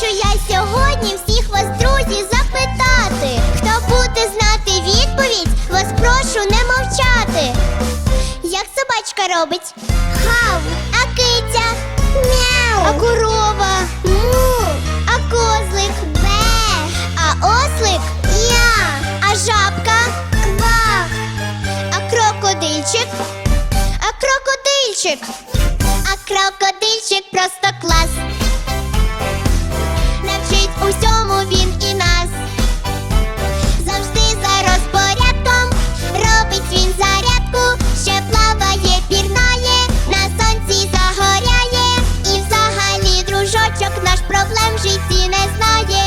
Хочу я сьогодні всіх вас, друзі, запитати. Хто буде знати відповідь, вас прошу не мовчати. Як собачка робить? Хав, а киця? Мяу. А корова? Му. А козлик? Бе. А ослик? Я. А жабка? Ква. А крокодильчик? А крокодильчик? А крокодильчик просто в житті не знає.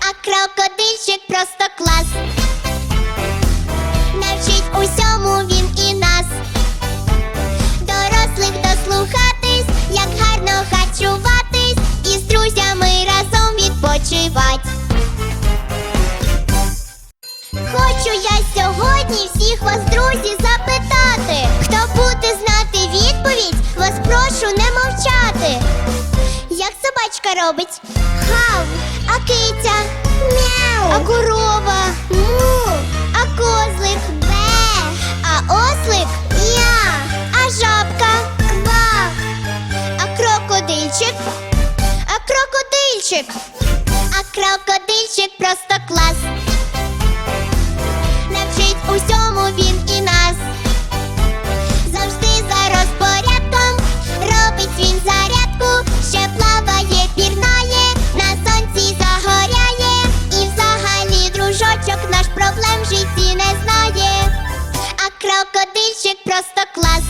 А крокодильчик просто клас. Навчить усьому він і нас. Дорослих дослухатись, як гарно харчуватись і з друзями разом відпочивать. Хочу я сьогодні всіх вас, друзі, запитати. Хто буде знати відповідь, вас прошу не мовчати. Як собачка робить? Хав, а киця? Мяу. А корова? Му. А козлик? Бе. А ослик? Я. А жабка? Ква. А крокодильчик? А крокодильчик? А крокодильчик просто клас. просто клас.